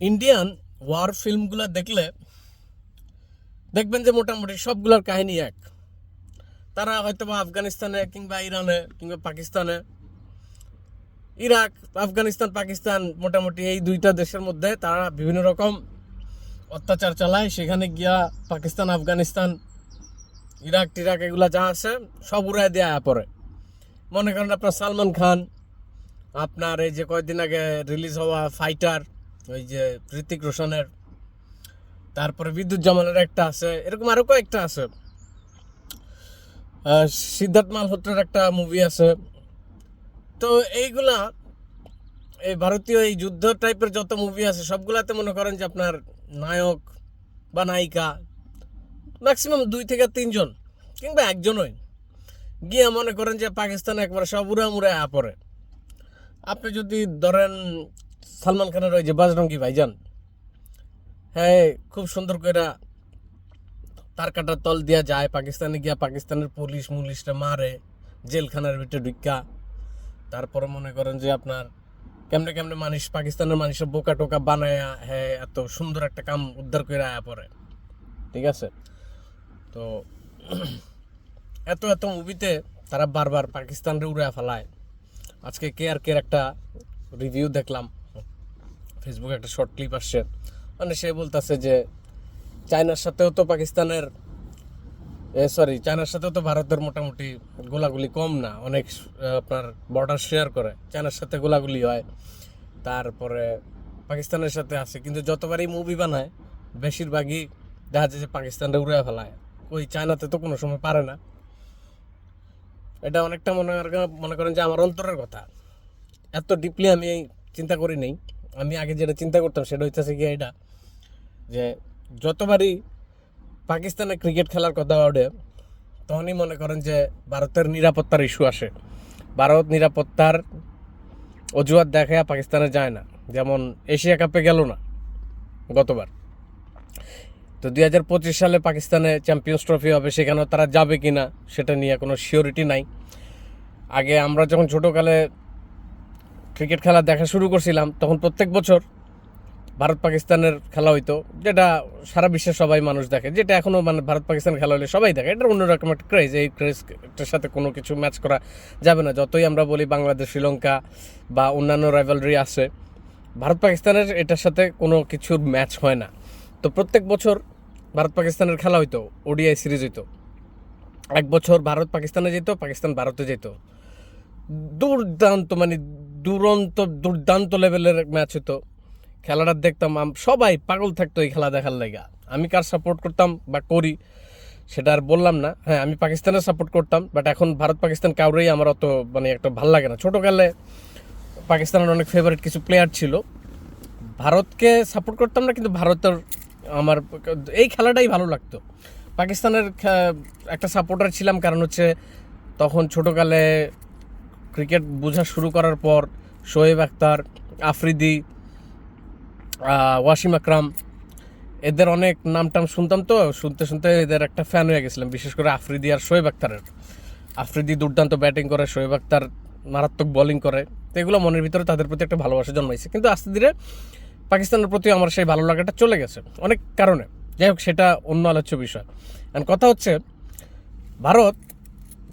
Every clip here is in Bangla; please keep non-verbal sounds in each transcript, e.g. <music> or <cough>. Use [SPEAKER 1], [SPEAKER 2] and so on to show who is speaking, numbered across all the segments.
[SPEAKER 1] ইন্ডিয়ান ওয়ার ফিল্মগুলো দেখলে দেখবেন যে মোটামুটি সবগুলোর কাহিনী এক। তারা হয়তো বা আফগানিস্তানে কিংবা ইরানে কিংবা পাকিস্তানে। ইরাক, আফগানিস্তান, পাকিস্তান মোটামুটি এই দুইটা দেশের মধ্যে তারা বিভিন্ন রকম অত্যাচার চালায়। সেখানে গিয়া পাকিস্তান, আফগানিস্তান, ইরাক, টিরাক এগুলা যা আছে সব উড়ায় দেয়া পরে মনে করেন আপনার সালমান খান, আপনার এই যে কয়েকদিন আগে রিলিজ হওয়া ফাইটার ওই যে ঋতিক রোশনের, তারপরে বিদ্যুৎ জামালের একটা আছে, এরকম আরও কয়েকটা আছে। সিদ্ধার্থ মালহোত্রার একটা মুভি আছে। তো এইগুলা, এই ভারতীয় এই যুদ্ধ টাইপের যত মুভি আছে, সবগুলাতে মনে করেন যে আপনার নায়ক বা নায়িকা ম্যাক্সিমাম দুই থেকে তিনজন কিংবা একজনই। গিয়ে মনে করেন যে পাকিস্তানে একবার সব উড়া মুড়ে পড়ে। আপনি যদি ধরেন সালমান খানের ওই যে বাজরঙ্গি ভাইজান। হ্যাঁ খুব সুন্দর করে তার কাটার তল দিয়া যায়, পাকিস্তানে গিয়া পাকিস্তানের পুলিশ মুলিশটা মারে, জেলখানার ভিতরে ঢুকা তারপরে মনে করেন যে আপনার কেমনে কেমনে মানুষ, পাকিস্তানের মানুষের বোকা টোকা বানায়া হ্যাঁ এত সুন্দর একটা কাম উদ্ধার করে আয়া পরে ঠিক আছে? তো <clears throat> এত এত মুভিতে তারা বারবার পাকিস্তানরে উড়ে ফেলায়। আজকে কে আর কের একটা রিভিউ দেখলাম। ফেসবুকে একটা শর্ট ক্লিপ আসছে। মানে সে বলতেছে যে, চায়নার সাথেও তো পাকিস্তানের সরি চায়নার সাথেও তো ভারতের মোটামুটি গোলাগুলি কম না। অনেক আপনার বর্ডার শেয়ার করে। চায়নার সাথে গোলাগুলি হয়। তারপরে পাকিস্তানের সাথে আছে। কিন্তু যতবারই মুভি বানায়, বেশিরভাগই দেখা যায় যে পাকিস্তানটা উড়ে ফেলায়। ওই চায়নাতে তো কোনো সময় পারে না। এটা অনেকটা মনে মনে করেন যে আমার অন্তরের কথা। এত ডিপলি আমি চিন্তা করি নেই। আমি আগে যেটা চিন্তা করতাম সেটা হইতেছে কি এটা, যে যতবারই পাকিস্তানে ক্রিকেট খেলার কথা ওঠে, তখনই মনে করেন যে ভারতের নিরাপত্তার ইস্যু আসে। ভারত নিরাপত্তার অজুহাত দেখায় পাকিস্তানে যায় না। যেমন এশিয়া কাপে গেল না গতবার। তো দুই হাজার পঁচিশ সালে পাকিস্তানে চ্যাম্পিয়ন্স ট্রফি হবে, সেখানেও তারা যাবে কি না সেটা নিয়ে কোনো শিওরিটি নাই। আগে আমরা যখন ছোটোকালে ক্রিকেট খেলা দেখা শুরু করছিলাম, তখন প্রত্যেক বছর ভারত পাকিস্তানের খেলা হইতো, যেটা সারা বিশ্বের সবাই মানুষ দেখে, যেটা এখনও মানে ভারত পাকিস্তান খেলা হলে সবাই দেখে, এটা অন্যরকম একটা ক্রেজ এই ক্রেজটার সাথে কোনো কিছু ম্যাচ করা যাবে না। যতই আমরা বলি বাংলাদেশ, শ্রীলঙ্কা বা অন্যান্য রাইভালরি আছে, ভারত পাকিস্তানের এটার সাথে কোনো কিছুর ম্যাচ হয় না। তো প্রত্যেক বছর ভারত পাকিস্তানের খেলা হইতো, ওডিআই সিরিজ হইতো। এক বছর ভারত পাকিস্তানে যেত, পাকিস্তান ভারতে যেত। দুর্দান্ত মানে দুরন্ত, দুর্দান্ত লেভেলের ম্যাচ হতো খেলাটা দেখতাম সবাই পাগল থাকতো এই খেলা দেখার লাগা। আমি কার সাপোর্ট করতাম বা করি, সেটা আর বললাম না। হ্যাঁ আমি পাকিস্তানের সাপোর্ট করতাম বাট এখন ভারত পাকিস্তান কাউরেই আমার অত মানে একটা ভালো লাগে না। ছোটোকালে পাকিস্তানের অনেক ফেভারিট কিছু প্লেয়ার ছিল। ভারতকে সাপোর্ট করতাম না, কিন্তু ভারতের আমার, এই খেলাটাই ভালো লাগতো। পাকিস্তানের একটা সাপোর্টার ছিলাম, কারণ হচ্ছে তখন ছোটোকালে ক্রিকেট বোঝা শুরু করার পর শোয়েব আখতার, আফ্রিদি ওয়াসিম আকরাম, এদের অনেক নাম টাম শুনতাম তো, শুনতে শুনতে এদের একটা ফ্যান হয়ে গেছিলাম, বিশেষ করে আফ্রিদি আর শোয়েব আখতারের। আফ্রিদি দুর্দান্ত ব্যাটিং করে, শোয়েব আখতার মারাত্মক বোলিং করে। তো এগুলো মনের ভিতরে তাদের প্রতি একটা ভালোবাসা জন্মাইছে। কিন্তু আস্তে ধীরে পাকিস্তানের প্রতি আমার সেই ভালো লাগাটা চলে গেছে, অনেক কারণে। যাই হোক, সেটা অন্য আলোচ্য বিষয়। আর কথা হচ্ছে, ভারত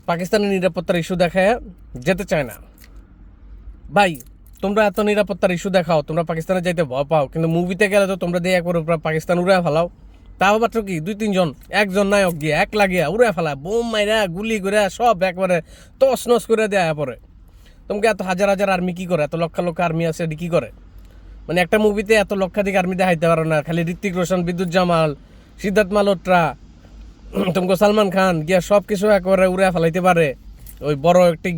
[SPEAKER 1] পাকিস্তানের নিরাপত্তার ইস্যু দেখায় যেতে চায় না। ভাই, তোমরা এত নিরাপত্তার ইস্যু দেখাও, তোমরা পাকিস্তানে যাইতে ভয় পাও, কিন্তু মুভিতে গেলে তো তোমরা দিয়ে একবার উপরে পাকিস্তান উড়ে ফেলাও। তাও মাত্র কি, দুই তিনজন একজন নায়ক গিয়ে, এক লাগিয়া উড়ে ফেলা, বোম মাইরা, গুলি করে, সব একবারে তস নস করে দেয়া পরে তোমাকে এত হাজার হাজার আর্মি কি করে, এত লক্ষ লক্ষ আর্মি আছে, এটি কি করে? মানে একটা মুভিতে এত লক্ষাধিক আর্মি দেখাইতে পারো না, খালি ঋত্বিক রোশন, বিদ্যুৎ জামাল, সিদ্ধার্থ মালহোত্রা তোমাকে সালমান খান, গিয়া সব কিছু একবারে উড়ে ফেলাইতে পারে। ওই বড় একটি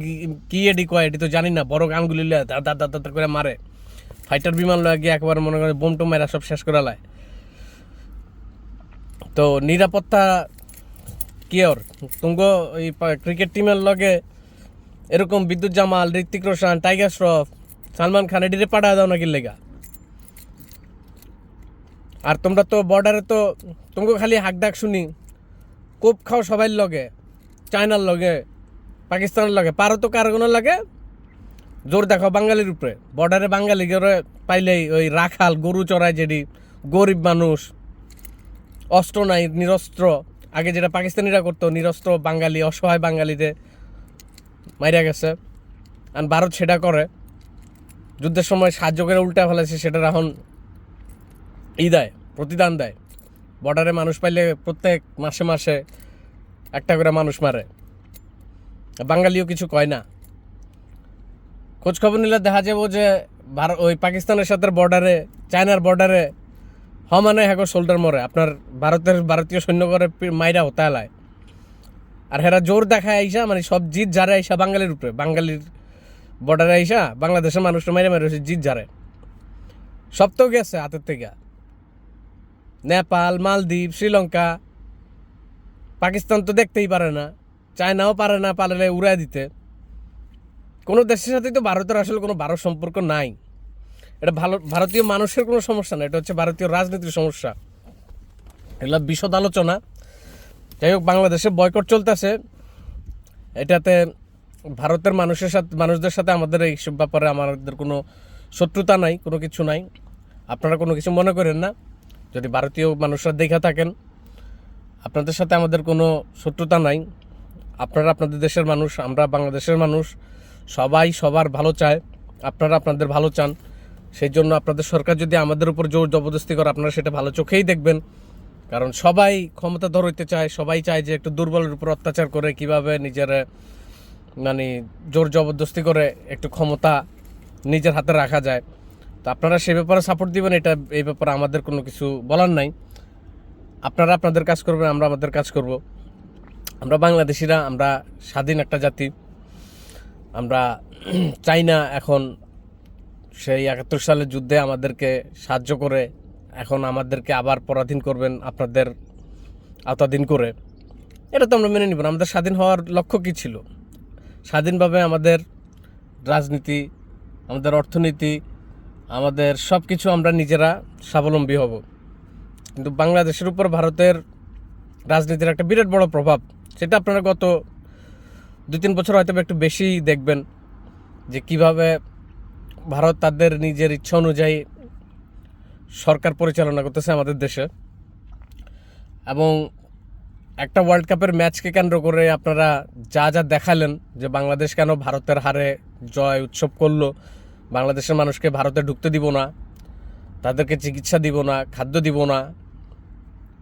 [SPEAKER 1] কি এডি কয় এটি তো জানি না, বড় গানগুলি লয়ে দা দা দা দা দা করে মারে। ফাইটার বিমান লয়ে গিয়ে একবার মনে করে বোম টোম সব শেষ করে লায়। তো নিরাপত্তা কি ওর? তুমগো ওই ক্রিকেট টিমের লগে এরকম বিদ্যুৎ জামাল ঋত্বিক রোশন, টাইগার শ্রফ, সালমান খান এটিরে পাঠা দাও নাকি লেগা? আর তোমরা তো বর্ডারে তো, তোমাকে খালি হাক ডাক শুনি। কোপ খাও সবাই লগে চায়নার লগে পাকিস্তানের লগে পারো তো কার লাগে? জোর দেখো বাঙালির উপরে বর্ডারে বাঙালি পাইলেই ওই রাখাল গরু চড়ায় যেটি গরিব মানুষ অস্ত্র নাই নিরস্ত্র আগে যেটা পাকিস্তানিরা করতো, নিরস্ত্র বাঙালি, অসহায় বাঙালিদের মাইরা গেছে। আর ভারত সেটা করে। যুদ্ধের সময় সাহায্য করে উল্টা ফেলেছে, সেটার এখন ই দেয়, প্রতিদান দেয়। বর্ডারে মানুষ পাইলে প্রত্যেক মাসে মাসে একটা করে মানুষ মারে। বাঙালিও কিছু কয় না। খোঁজ খবর নিলে দেখা যাব যে ভারত ওই পাকিস্তানের সাথে বর্ডারে চায়নার বর্ডারে হমানে হ্যাগো শোল্ডার মরে। আপনার ভারতের ভারতীয় সৈন্য করে মাইরা হতালায় আর হেরা জোর দেখায় আইসা মানে সব জিত যারে আইসা বাঙালির উপরে। বাঙালির বর্ডারে আইসা, বাংলাদেশের মানুষটা মাইরে মারে হচ্ছে জিত যারে সব তো গেছে হাতের থেকে। নেপাল, মালদ্বীপ, শ্রীলঙ্কা। পাকিস্তান তো দেখতেই পারে না। চায়নাও পারে না পারলে উড়ায় দিতে। কোনো দেশের সাথেই তো ভারতের আসলে কোনো ভারত সম্পর্ক নাই। এটা ভালো, ভারতীয় মানুষের কোনো সমস্যা না, এটা হচ্ছে ভারতীয় রাজনীতির সমস্যা। এগুলো বিশদ আলোচনা। যাই হোক, বাংলাদেশে বয়কট চলতেছে। এটাতে ভারতের মানুষের সাথে, মানুষদের সাথে আমাদের এইসব ব্যাপারে আমাদের কোনো শত্রুতা নাই, কোনো কিছু নাই। আপনারা কোনো কিছু মনে করেন না। যদি ভারতীয় মানুষরা দেখা থাকেন, আপনাদের সাথে আমাদের কোনো শত্রুতা নাই। আপনারা আপনাদের দেশের মানুষ, আমরা বাংলাদেশের মানুষ, সবাই সবার ভালো চায়, আপনারা আপনাদের ভালো চান। সেই জন্য আপনাদের সরকার যদি আমাদের উপর জোর জবরদস্তি করে, আপনারা সেটা ভালো চোখেই দেখবেন। কারণ সবাই ক্ষমতা ধরতে চায়, সবাই চায় যে একটু দুর্বলের উপর অত্যাচার করে, কীভাবে নিজের মানে জোর জবরদস্তি করে একটু ক্ষমতা নিজের হাতে রাখা যায়। তো আপনারা সে ব্যাপারে সাপোর্ট দিবেন, এটা এই ব্যাপারে আমাদের কোনো কিছু বলার নাই। আপনারা আপনাদের কাজ করবেন, আমরা আমাদের কাজ করব। আমরা বাংলাদেশিরা, আমরা স্বাধীন একটা জাতি। আমরা <clears throat> চাই না এখন সেই একাত্তর সালের যুদ্ধে আমাদেরকে সাহায্য করে, এখন আমাদেরকে আবার পরাধীন করবেন আপনাদের আওতাধীন করে। এটা তো আমরা মেনে নিব না, আমাদের স্বাধীন হওয়ার লক্ষ্য কী ছিল? স্বাধীনভাবে আমাদের রাজনীতি, আমাদের অর্থনীতি আমাদের সব কিছু আমরা নিজেরা স্বাবলম্বী হব। কিন্তু বাংলাদেশের উপর ভারতের রাজনীতির একটা বিরাট বড় প্রভাব, সেটা আপনারা গত দুই তিন বছর হয়তো একটু বেশি দেখবেন যে কীভাবে ভারত তাদের নিজের ইচ্ছা অনুযায়ী সরকার পরিচালনা করতেছে আমাদের দেশে। এবং একটা ওয়ার্ল্ড কাপের ম্যাচকে কেন্দ্র করে আপনারা যা যা দেখালেন যে বাংলাদেশ কেন ভারতের হারে জয় উৎসব করল বাংলাদেশের মানুষকে ভারতে ঢুকতে দিব না, তাদেরকে চিকিৎসা দিব না, খাদ্য দিব না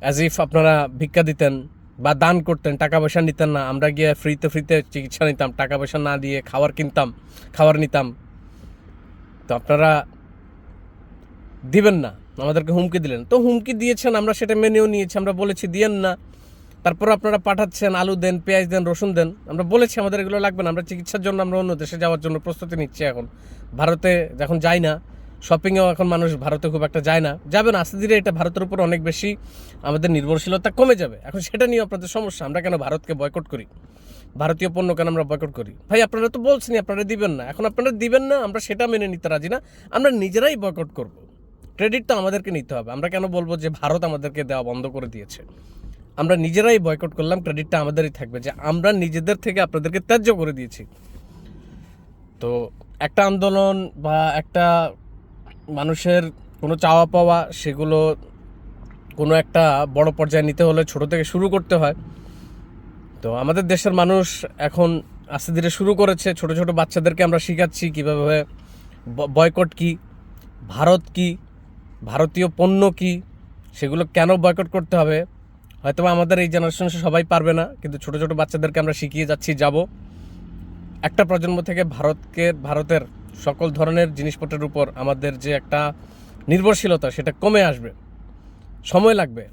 [SPEAKER 1] অ্যাজ ইফ আপনারা ভিক্ষা দিতেন বা দান করতেন টাকা পয়সা নিতেন না। আমরা গিয়ে ফ্রিতে ফ্রিতে চিকিৎসা নিতাম টাকা পয়সা না দিয়ে খাবার কিনতাম, খাবার নিতাম। তো আপনারা দিবেন না, আমাদেরকে হুমকি দিলেন। তো হুমকি দিয়েছেন, আমরা সেটা মেনেও নিয়েছি, আমরা বলেছি দিয়েন না। তারপর আপনারা পাঠাচ্ছেন আলু দেন, পেঁয়াজ দেন, রসুন দেন। আমরা বলেছি আমাদের এগুলো লাগবে না, আমরা চিকিৎসার জন্য আমরা অন্য দেশে যাওয়ার জন্য প্রস্তুতি নিচ্ছি এখন। ভারতে যখন যাই না শপিংয়েও এখন মানুষ ভারতে খুব একটা যায় না। যাবে না, আস্তে ধীরে এটা ভারতের উপর অনেক বেশি আমাদের নির্ভরশীলতা কমে যাবে। এখন সেটা নিয়ে আপনাদের সমস্যা, আমরা কেন ভারতকে বয়কট করি? ভারতীয় পণ্য কেন আমরা বয়কট করি? ভাই, আপনারা তো বলছেন আপনারা দিবেন না। এখন আপনারা দিবেন না, আমরা সেটা মেনে নিতে রাজি না। আমরা নিজেরাই বয়কট করব। ক্রেডিট তো আমাদেরকে নিতে হবে। আমরা কেন বলব যে ভারত আমাদেরকে দেওয়া বন্ধ করে দিয়েছে? আমরা নিজেরাই বয়কট করলাম ক্রেডিটটা আমাদেরই থাকবে, যে আমরা নিজেদের থেকে আপনাদেরকে ত্যায্য করে দিয়েছি। তো একটা আন্দোলন বা একটা মানুষের কোনো চাওয়া পাওয়া, সেগুলো কোনো একটা বড় পর্যায়ে নিতে হলে ছোট থেকে শুরু করতে হয়। তো আমাদের দেশের মানুষ এখন আস্তে ধীরে শুরু করেছে, ছোট ছোট বাচ্চাদেরকে আমরা শেখাচ্ছি কীভাবে বয়কট কি, ভারত কি, ভারতীয় পণ্য কি, সেগুলো কেন বয়কট করতে হবে হয়তো আমাদের এই জেনারেশন সবাই পারবে না, কিন্তু ছোট ছোট বাচ্চাদেরকে আমরা শিখিয়ে যাচ্ছি, যাব। একটা প্রজন্ম থেকে ভারতকে, ভারতের সকল ধরনের জিনিসপত্রের উপর আমাদের যে একটা নির্ভরশীলতা, সেটা কমে আসবে। সময় লাগবে।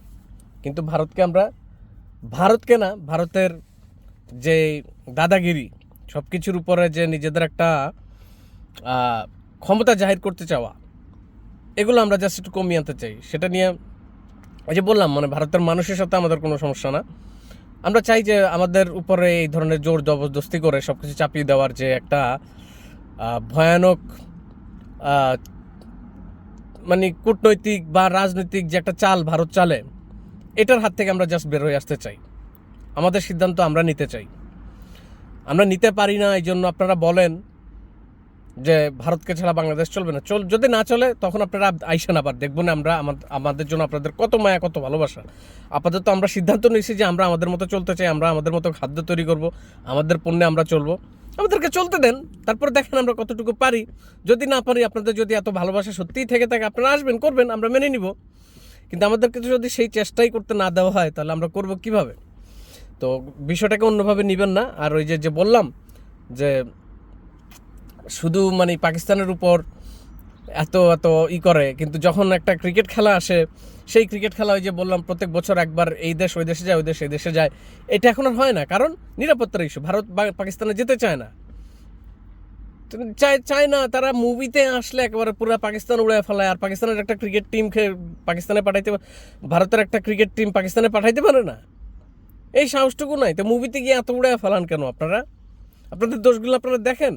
[SPEAKER 1] কিন্তু ভারতকে আমরা, ভারতকে না, ভারতের যে দাদাগিরি সব কিছুর উপরে যে নিজেদের একটা ক্ষমতা জাহির করতে চাওয়া, এগুলো আমরা জাস্ট একটু কমিয়ে আনতে চাই। সেটা নিয়ে ওই যে বললাম মানে ভারতের মানুষের সাথে আমাদের কোনো সমস্যা না। আমরা চাই যে আমাদের উপরে এই ধরনের জোর জবরদস্তি করে সব কিছু চাপিয়ে দেওয়ার যে একটা ভয়ানক মানে কূটনৈতিক বা রাজনৈতিক যে একটা চাল ভারত চালে, এটার হাত থেকে আমরা জাস্ট বের হয়ে আসতে চাই। আমাদের সিদ্ধান্ত আমরা নিতে চাই। আমরা নিতে পারি না এই জন্য আপনারা বলেন যে ভারতকে ছাড়া বাংলাদেশ চলবে না। চল, যদি না চলে, তখন আপনারা আইসেন আবার দেখবেন আমরা আমাদের জন্য আপনাদের কত মায়া, কত ভালোবাসা। আপাতত আমরা সিদ্ধান্ত নিয়েছি যে আমরা আমাদের মতো চলতে চাই, আমরা আমাদের মতো খাদ্য তৈরি করব, আমাদের পণ্যে আমরা চলবো। আমাদেরকে চলতে দেন, তারপর দেখেন আমরা কতটুকু পারি। যদি না পারি, আপনাদের যদি এত ভালোবাসা সত্যিই থেকে থাকে, আপনারা আসবেন, করবেন, আমরা মেনে নিব। কিন্তু আমাদেরকে যদি সেই চেষ্টাই করতে না দেওয়া হয়, তাহলে আমরা করব কীভাবে? তো বিষয়টাকে অন্যভাবে নেবেন না। আর ওই যে যে বললাম যে শুধু মানে পাকিস্তানের উপর এত এত ই করে, কিন্তু যখন একটা ক্রিকেট খেলা আসে, সেই ক্রিকেট খেলা ওই যে বললাম, প্রত্যেক বছর একবার এই দেশ ওই দেশে যায়, ওই দেশ এই দেশে যায়, এটা এখন আর হয় না, কারণ নিরাপত্তার ইস্যু ভারত পাকিস্তানে যেতে চায় না। চায় চায় না, তারা মুভিতে আসলে একেবারে পুরো পাকিস্তান উড়ে ফেলায়, আর পাকিস্তানের একটা ক্রিকেট টিম পাকিস্তানে পাঠাইতে ভারতের একটা ক্রিকেট টিম পাকিস্তানে পাঠাইতে পারে না? এই সাহসটুকু নাই, তো মুভিতে গিয়ে এত উড়ে ফেলান কেন আপনারা? আপনাদের দোষগুলো আপনারা দেখেন?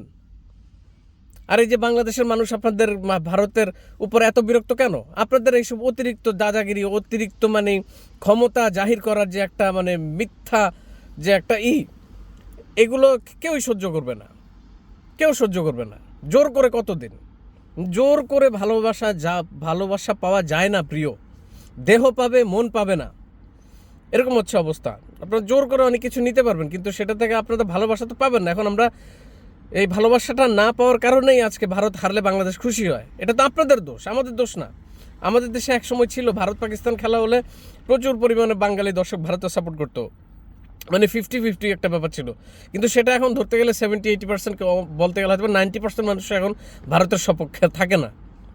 [SPEAKER 1] আর এই যে বাংলাদেশের মানুষ আপনাদের ভারতের উপর এত বিরক্ত কেন? আপনাদের এইসব অতিরিক্ত দাদাগিরি, অতিরিক্ত মানে ক্ষমতা জাহির করার যে একটা মানে মিথ্যা যে একটা ই, এগুলো কেউই সহ্য করবে না। কেউ সহ্য করবে না। জোর করে কতদিন? জোর করে ভালোবাসা যা, ভালোবাসা পাওয়া যায় না প্রিয়। দেহ পাবে, মন পাবে না। এরকম হচ্ছে অবস্থা। আপনারা জোর করে অনেক কিছু নিতে পারবেন, কিন্তু সেটা থেকে আপনাদের ভালোবাসা তো পাবেন না। এখন আমরা এই ভালোবাসাটা না পাওয়ার কারণেই আজকে ভারত হারলে বাংলাদেশ খুশি হয়। এটা তো আপনাদের দোষ, আমাদের দোষ না। আমাদের দেশে এক সময় ছিল ভারত পাকিস্তান খেলা হলে প্রচুর পরিমাণে বাঙালি দর্শক ভারতের সাপোর্ট করতো। মানে ফিফটি ফিফটি একটা ব্যাপার ছিল। কিন্তু সেটা এখন ধরতে গেলে সেভেন্টি এইটি পার্সেন্ট বলতে গেলে হয়তো নাইনটি পার্সেন্ট মানুষ এখন ভারতের সপক্ষে থাকে না।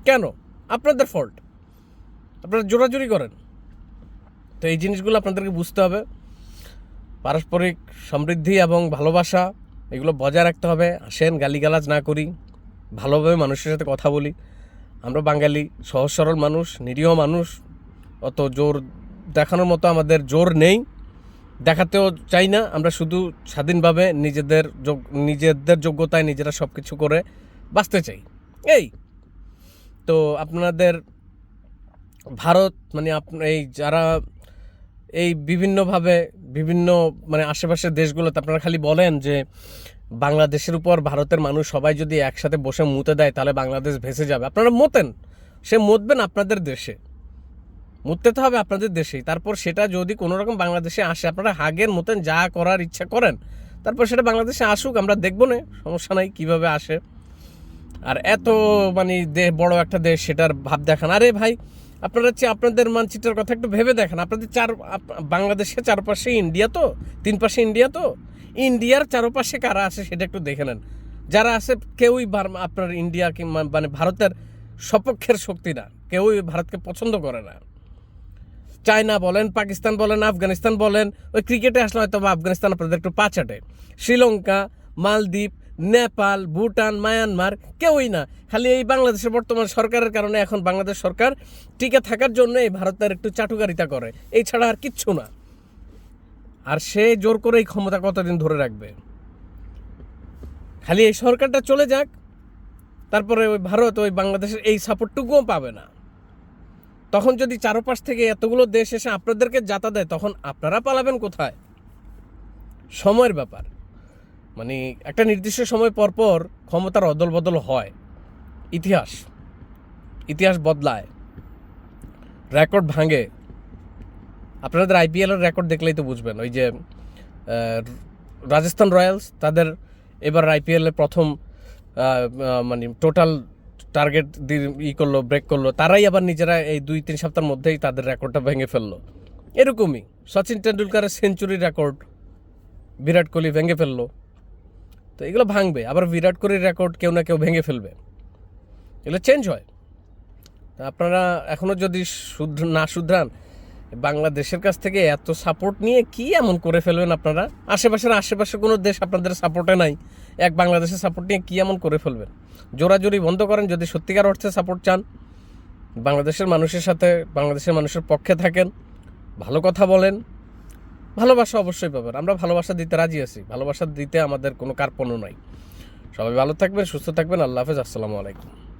[SPEAKER 1] কেন? আপনাদের ফল্ট আপনারা জোরাজুরি করেন। তো এই জিনিসগুলো আপনাদেরকে বুঝতে হবে। পারস্পরিক সমৃদ্ধি এবং ভালোবাসা এগুলো বজায় রাখতে হবে, আসেন, গালিগালাজ না করি, ভালোভাবে মানুষের সাথে কথা বলি। আমরা বাঙালি, সহজ সরল মানুষ, নিরীহ মানুষ, অত জোর দেখানোর মতো আমাদের জোর নেই। দেখাতেও চাই না, আমরা শুধু স্বাধীনভাবে নিজেদের নিজেদের যোগ্যতায় নিজেরা সব কিছু করে বাঁচতে চাই। এই! তো আপনাদের ভারত মানে আপনার এই যারা এই বিভিন্নভাবে বিভিন্ন মানে আশেপাশের দেশগুলোতে আপনারা খালি বলেন যে বাংলাদেশের উপর ভারতের মানুষ সবাই যদি একসাথে বসে মুতে দেয়, তাহলে বাংলাদেশ ভেসে যাবে। আপনারা মতেন। সে মতবেন আপনাদের দেশে। মুততে তো হবে আপনাদের দেশেই। তারপর সেটা যদি কোনো রকম বাংলাদেশে আসে, আপনারা হাগের মতন যা করার ইচ্ছা করেন, তারপর সেটা বাংলাদেশে আসুক, আমরা দেখব না, সমস্যা নাই কীভাবে আসে। আর এত মানে বড় একটা দেশ, সেটার ভাব দেখান। আরে ভাই আপনারা হচ্ছে আপনাদের মানচিত্রের কথা একটু ভেবে দেখেন। আপনাদের চার বাংলাদেশের চারপাশে ইন্ডিয়া তো? তিন পাশে ইন্ডিয়া তো? ইন্ডিয়ার চারপাশে কারা আছে সেটা একটু দেখে নেন। যারা আছে কেউই আপনার ইন্ডিয়া কিংবা মানে ভারতের সপক্ষের শক্তি না। কেউই ভারতকে পছন্দ করে না। চায়না বলেন, পাকিস্তান বলেন, আফগানিস্তান বলেন, ওই ক্রিকেটে আসলে হয়তো আফগানিস্তান আপনাদের একটু পাচাটে শ্রীলঙ্কা, মালদ্বীপ নেপাল, ভুটান, মায়ানমার কেউই না। খালি এই বাংলাদেশের বর্তমান সরকারের কারণে এখন বাংলাদেশ সরকার টিকে থাকার জন্য এই ভারতের একটু চাটুকারিতা করে। এই ছাড়া আর কিচ্ছু না। আর সে জোর করে এই ক্ষমতা কতদিন ধরে রাখবে? খালি এই সরকারটা চলে যাক, তারপরে ওই ভারত, ওই বাংলাদেশের এই সাপোর্টটুকুও পাবে না। তখন যদি চারপাশ থেকে এতগুলো দেশ এসে আপনাদেরকে যাতা দেয়, তখন আপনারা পালাবেন কোথায়? সময়ের ব্যাপার। মানে একটা নির্দিষ্ট সময় পর পর ক্ষমতার অদল বদল হয়। ইতিহাস। ইতিহাস বদলায়। রেকর্ড ভাঙে। আপনাদের আইপিএলের রেকর্ড দেখলেই তো বুঝবেন। ওই যে রাজস্থান রয়্যালস, তাদের এবার আইপিএলের প্রথম মানে টোটাল টার্গেট ই করল, ব্রেক করল। তারাই আবার নিজেরা এই দুই, তিন সপ্তাহের মধ্যেই তাদের রেকর্ডটা ভেঙে ফেলল। এরকমই। সচিন টেন্ডুলকারের সেঞ্চুরি রেকর্ড বিরাট কোহলি ভেঙে ফেলল। তো এগুলো ভাঙবে। আবার বিরাট কোহলির রেকর্ড কেউ না কেউ ভেঙে ফেলবে। এগুলো চেঞ্জ হয়। আপনারা এখনও যদি শুধর না শুধরান, বাংলাদেশের কাছ থেকে এত সাপোর্ট নিয়ে কি এমন করে ফেলবেন আপনারা? আশেপাশের, আশেপাশে কোনো দেশ আপনাদের সাপোর্টে নাই। এক বাংলাদেশের সাপোর্ট নিয়ে কি এমন করে ফেলবেন? জোরাজোরি বন্ধ করেন যদি সত্যিকার অর্থে সাপোর্ট চান। বাংলাদেশের মানুষের সাথে, বাংলাদেশের মানুষের পক্ষে থাকেন। ভালো কথা বলেন। ভালোবাসা অবশ্যই পাবেন। আমরা ভালোবাসা দিতে রাজি আছি। ভালোবাসা দিতে আমাদের কোনো কার্পণ্য নাই। সবাই ভালো থাকবেন, সুস্থ থাকবেন। আল্লাহ হাফেজ। আসসালামু আলাইকুম।